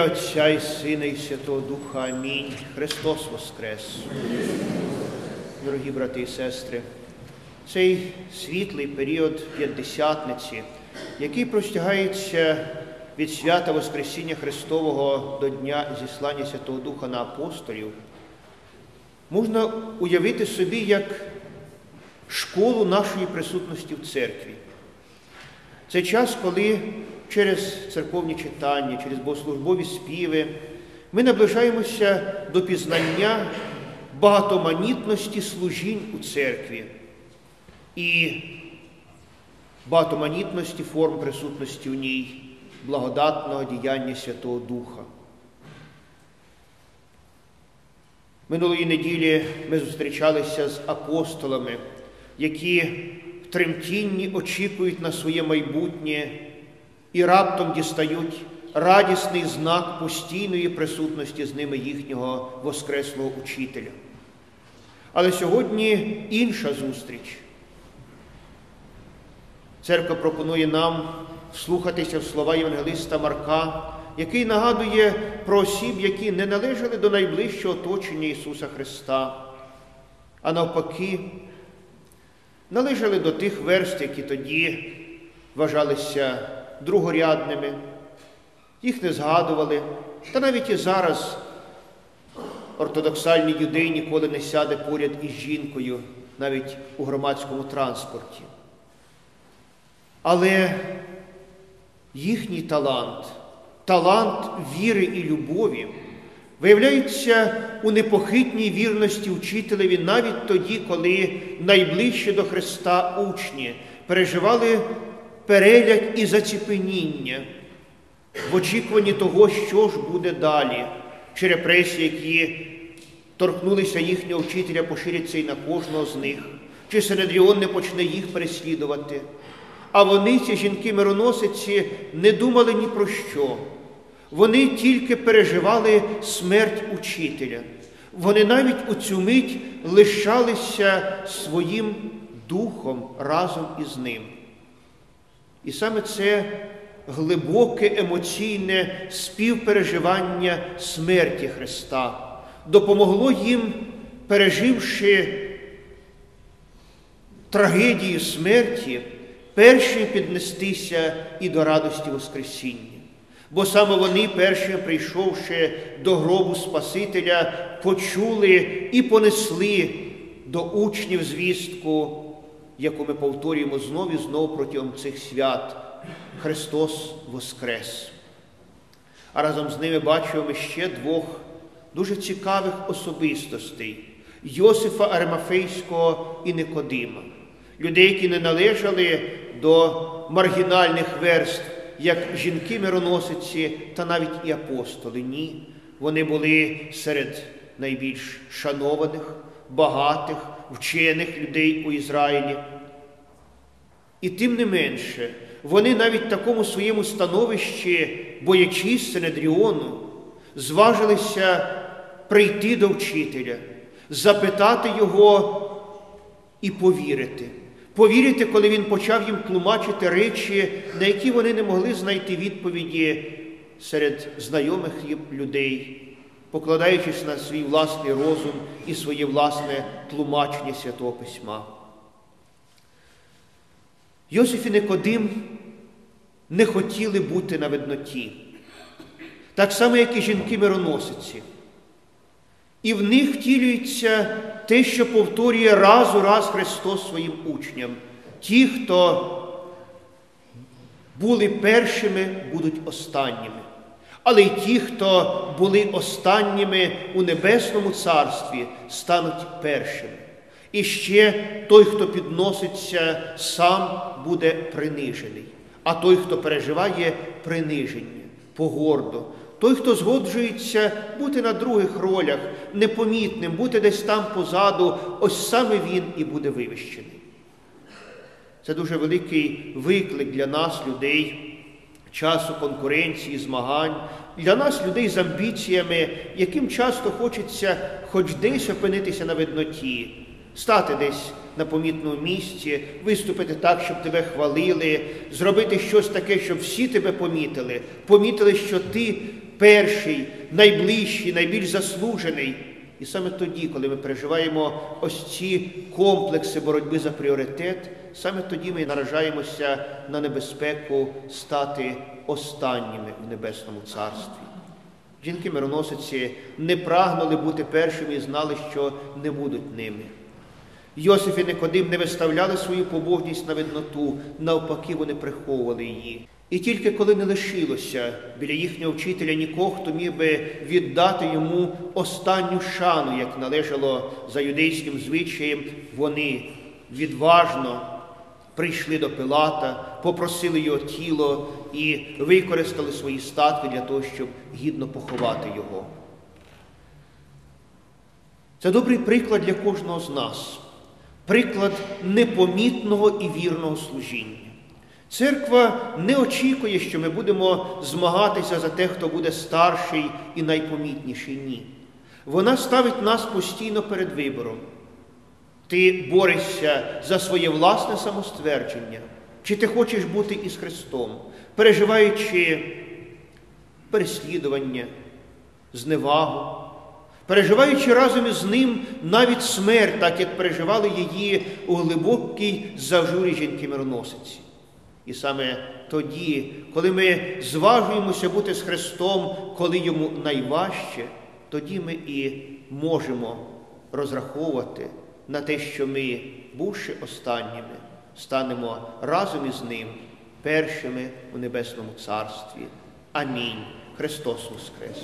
ім'я Отця і Сина, і Святого Духа. Амінь. Христос Воскрес. Дорогі брати і сестри, цей світлий період п'ятдесятниці, який простягається від свята Воскресіння Христового до Дня зіслання Святого Духа на апостолів, можна уявити собі як школу нашої присутності в церкві. Це час, коли через церковні читання, через богослужбові співи ми наближаємося до пізнання багатоманітності служінь у церкві і багатоманітності форм присутності у ній, благодатного діяння Святого Духа. Минулої неділі ми зустрічалися з апостолами, які в тремтінні очікують на своє майбутнє і раптом дістають радісний знак постійної присутності з ними їхнього Воскреслого Учителя. Але сьогодні інша зустріч. Церква пропонує нам слухатися в слова Євангелиста Марка, який нагадує про осіб, які не належали до найближчого оточення Ісуса Христа, а навпаки, належали до тих верст, які тоді вважалися другорядними, їх не згадували, та навіть і зараз ортодоксальний юдей ніколи не сяде поряд із жінкою, навіть у громадському транспорті. Але їхній талант, талант віри і любові виявляється у непохитній вірності учителеві навіть тоді, коли найближче до Христа учні переживали переляк і заціпеніння в очікуванні того, що ж буде далі, чи репресії, які торкнулися їхнього вчителя, поширяться і на кожного з них, чи Синедріон не почне їх переслідувати. А вони, ці жінки-мироносиці, не думали ні про що. Вони тільки переживали смерть учителя. Вони навіть у цю мить лишалися своїм духом разом із ним. І саме це глибоке емоційне співпереживання смерті Христа допомогло їм, переживши трагедію смерті, перші піднестися і до радості Воскресіння. Бо саме вони, перші, прийшовши до гробу Спасителя, почули і понесли до учнів звістку, яку ми повторюємо знову і знову протягом цих свят. Христос Воскрес. А разом з ними бачимо ще двох дуже цікавих особистостей Йосифа Аримафейського і Никодима, людей, які не належали до маргінальних верств, як жінки-мироносиці та навіть і апостоли. Ні, вони були серед найбільш шанованих, багатих, вчених людей у Ізраїлі. І тим не менше, вони навіть в такому своєму становищі, боячись Синедріону, зважилися прийти до вчителя, запитати його і повірити. Повірити, коли він почав їм тлумачити речі, на які вони не могли знайти відповіді серед знайомих людей, покладаючись на свій власний розум і своє власне тлумачення Святого Письма. Йосиф і Никодим не хотіли бути на видноті, так само, як і жінки-мироносиці. І в них втілюється те, що повторює раз у раз Христос своїм учням. Ті, хто були першими, будуть останніми. Але й ті, хто були останніми у Небесному Царстві, стануть першими. І ще той, хто підноситься, сам буде принижений. А той, хто переживає приниження, погордо, той, хто згоджується бути на других ролях, непомітним, бути десь там позаду, ось саме він і буде вивищений. Це дуже великий виклик для нас, людей, часу конкуренції, змагань, для нас, людей з амбіціями, яким часто хочеться хоч десь опинитися на видноті, стати десь на помітному місці, виступити так, щоб тебе хвалили, зробити щось таке, щоб всі тебе помітили, помітили, що ти перший, найближчий, найбільш заслужений. І саме тоді, коли ми переживаємо ось ці комплекси боротьби за пріоритет, саме тоді ми наражаємося на небезпеку стати останніми в Небесному Царстві. Жінки мироносиці не прагнули бути першими і знали, що не будуть ними. Йосиф і Никодим не виставляли свою побожність на видноту, навпаки, вони приховували її. І тільки коли не лишилося біля їхнього вчителя нікого, хто міг би віддати йому останню шану, як належало за юдейським звичаєм, вони відважно прийшли до Пилата, попросили його тіло і використали свої статки для того, щоб гідно поховати його. Це добрий приклад для кожного з нас, приклад непомітного і вірного служіння. Церква не очікує, що ми будемо змагатися за те, хто буде старший і найпомітніший. Ні. Вона ставить нас постійно перед вибором. Ти борешся за своє власне самоствердження, чи ти хочеш бути із Христом, переживаючи переслідування, зневагу, переживаючи разом із ним навіть смерть, так як переживали її у глибокій завжурі жінки мироносиці. І саме тоді, коли ми зважуємося бути з Христом, коли йому найважче, тоді ми і можемо розраховувати на те, що ми, бувши останніми, станемо разом із Ним першими у Небесному Царстві. Амінь. Христос Воскрес!